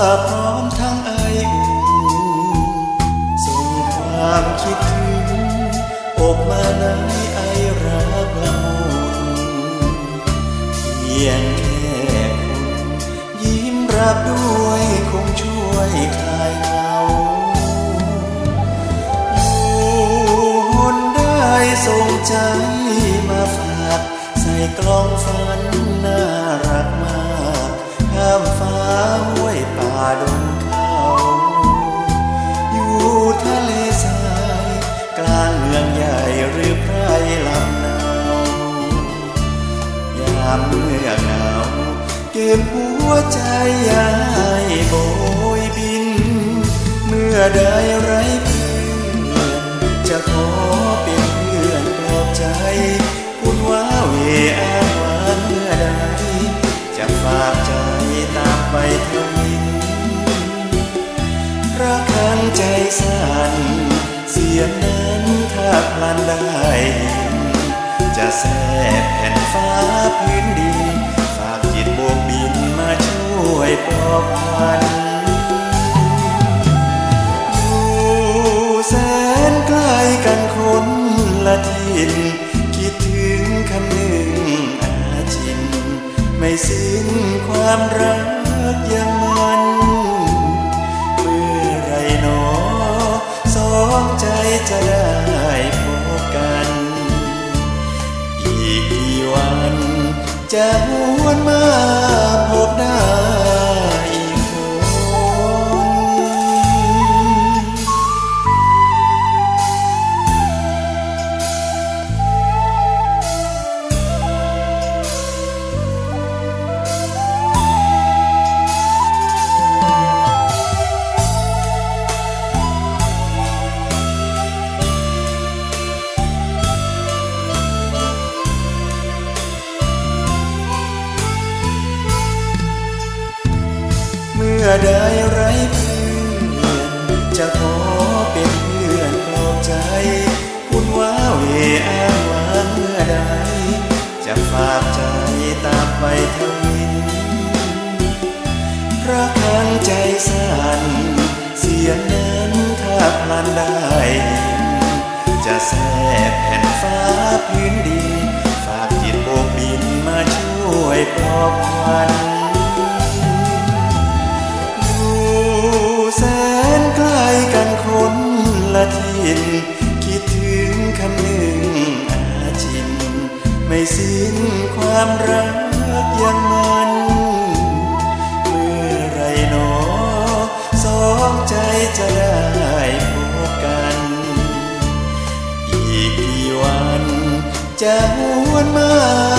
พร้อมทั้งไออุ่ส่งความคิดถึงอกมาในไอรักละมุนเพียงแค่คุยิ้มรับด้วยคงช่วยคลายเหงาอยู่หนได้ส่งใจมาฝากใส่กล่องฝันน่ารักมากข้ามฟ้าห้วยป ดงเขาอยู่ทะเลทรายกลางเมืองใหญ่หรือไพรลำนาวยามเมื่อหงาวเก็บหัวใจยายโบยบิน เมื่อได้ไรเพื่อนจะขอ ยงนั้นถ้าพลันได้ยินจะแทรกแผ่นฟ้าพื้นดินฝากจิตโบกบินมาช่วยปลอบขวัญอยู่แสนไกลกันคนละทินคิดถึงคำหนึ่งอาจิน ไม่สิ้นความรักยังมัน จะได้พบกัน อีกกี่วันจะหวนมา อได้ไรเพื่อนจะขอเป็นเพื่อนปลอบใจ คุณว่าเวอ้างว้างเมื่อใดจะฝากใจตามไปทวินรักขันใจสั่นเสียงนั้นถ้าพลันได้จะแทรกแผ่นฟ้าพื้นดินฝากจิตโบกบินมาช่วยปลอบขวั สิ้นความรักยังมัน เมื่อไรหนอสองใจจะได้พบกัน อีกกี่วันจะหวนมา